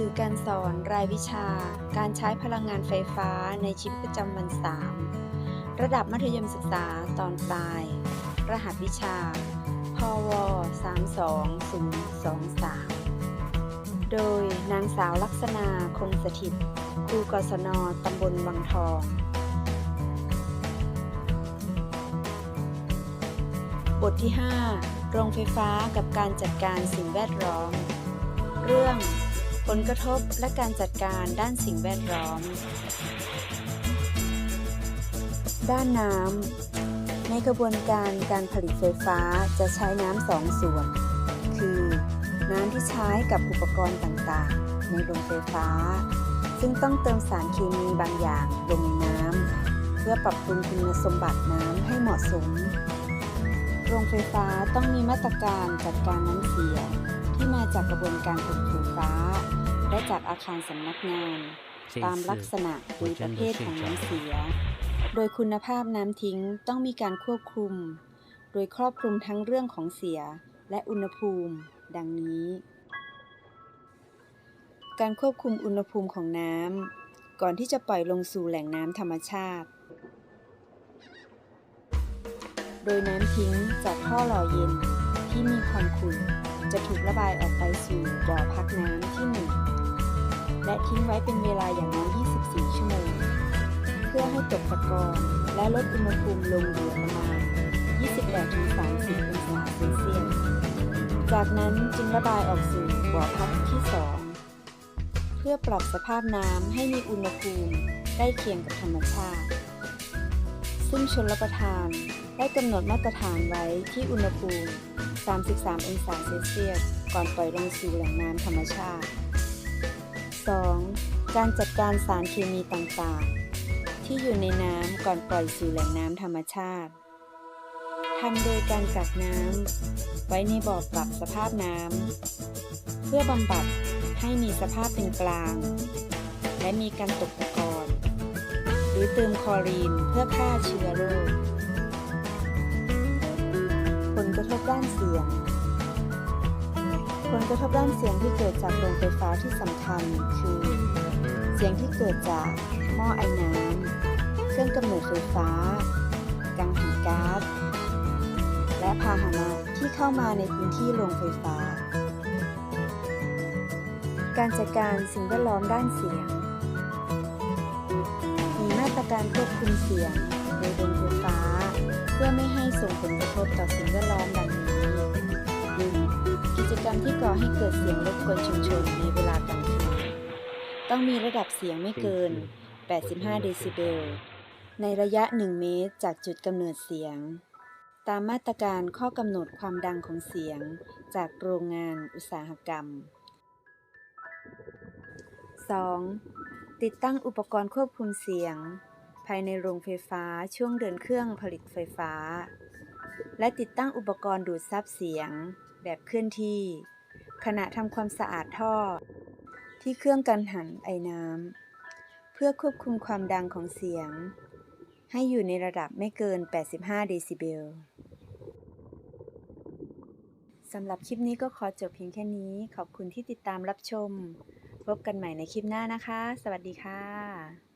สื่อการสอนรายวิชา การใช้พลังงานไฟฟ้าในชีวิตประจำวัน 3 ระดับมัธยมศึกษาตอนปลาย รหัสวิชา พว 32023 โดยนางสาวลักษณาคงสถิต ครูกศนตำบลวังทองบทที่ 5 โรงไฟฟ้ากับการจัดการสิ่งแวดล้อม เรื่อง ผลกระทบและการจัดการด้านสิ่งแวดล้อม ด้านน้ำ ในกระบวนการการผลิตไฟฟ้าจะใช้น้ำสองส่วน คือน้ำที่ใช้กับอุปกรณ์ต่างๆ ในโรงไฟฟ้า ซึ่งต้องเติมสารเคมีบางอย่างลงในน้ำ เพื่อปรับปรุงคุณสมบัติน้ำให้เหมาะสม โรงไฟฟ้าต้องมีมาตรการจัดการน้ำเสีย ที่มาจากกระบวนการผลิตไฟฟ้า และจากอาคารสำนักงาน ตามลักษณะหรือประเภทของน้ำเสีย โดยคุณภาพน้ำทิ้งต้องมีการควบคุม โดยครอบคลุมทั้งเรื่องของเสียและอุณหภูมิ ดังนี้ การควบคุมอุณหภูมิของน้ำก่อนที่จะปล่อยลงสู่แหล่งน้ำธรรมชาติ โดยน้ำทิ้งจากท่อหล่อเย็นที่มีความขุ่น จะถูกระบายออกไปสู่บ่อพักน้ำที่หนึ่งและทิ้งไว้เป็นเวลาอย่างน้อย 24 ชั่วโมง เพื่อให้ตกตะกอนและลดอุณหภูมิลงเหลือประมาณ 28-30 องศาเซลเซียส จากนั้นจึงระบายออกสู่บ่อพักที่ 2 เพื่อปรับสภาพน้ำให้มีอุณหภูมิใกล้เคียงกับธรรมชาติ ซึ่งชนรับประทาน ได้กำหนดมาตรฐานไว้ที่อุณหภูมิ 33 องศาเซลเซียส ก่อนปล่อยลงสู่แหล่งน้ำธรรมชาติ 2. การจัดการสารเคมีต่างๆ ที่อยู่ในน้ำก่อนปล่อยสู่แหล่งน้ำธรรมชาติทำโดยการกักน้ำไว้ในบ่อปรับสภาพน้ำเพื่อบำบัดให้มีสภาพเป็นกลาง และมีการตกตะกอนหรือเติมคลอรีนเพื่อฆ่าเชื้อโรค ผลกระทบด้านเสียง ผลกระทบด้านเสียงที่เกิดจากโรงไฟฟ้าที่สำคัญคือ เสียงที่เกิดจากหม้อไอ้น้ำเครื่องกำเนิดไฟฟ้า กังหันก๊าซและพาหนะที่เข้ามาในพื้นที่โรงไฟฟ้า การจัดการสิ่งแวดล้อมด้านเสียง มีมาตรการควบคุมเสียงโดยโรงไฟฟ้า เพื่อไม่ให้ส่งผลกระทบต่อสิ่งแวดล้อมดังนี้ 1. กิจกรรมที่ก่อให้เกิดเสียงรบกวนชุมชนในเวลากลางคืน ต้องมีระดับเสียงไม่เกิน 85 เดซิเบล ในระยะ 1 เมตรจากจุดกำเนิดเสียง ตามมาตรการข้อกำหนดความดังของเสียงจากโรงงานอุตสาหกรรม 2. ติดตั้งอุปกรณ์ควบคุมเสียง ภายในโรงไฟฟ้าช่วงเดินเครื่องผลิตไฟฟ้า และติดตั้งอุปกรณ์ดูดซับเสียง แบบเคลื่อนที่ ขณะทำความสะอาดท่อ ที่เครื่องกันหันไอน้ำเพื่อควบคุมความดังของเสียง ให้อยู่ในระดับไม่เกิน 85 เดซิเบลสำหรับคลิปนี้ก็ขอจบเพียงแค่นี้ ขอบคุณที่ติดตามรับชม พบกันใหม่ในคลิปหน้านะคะ สวัสดีค่ะ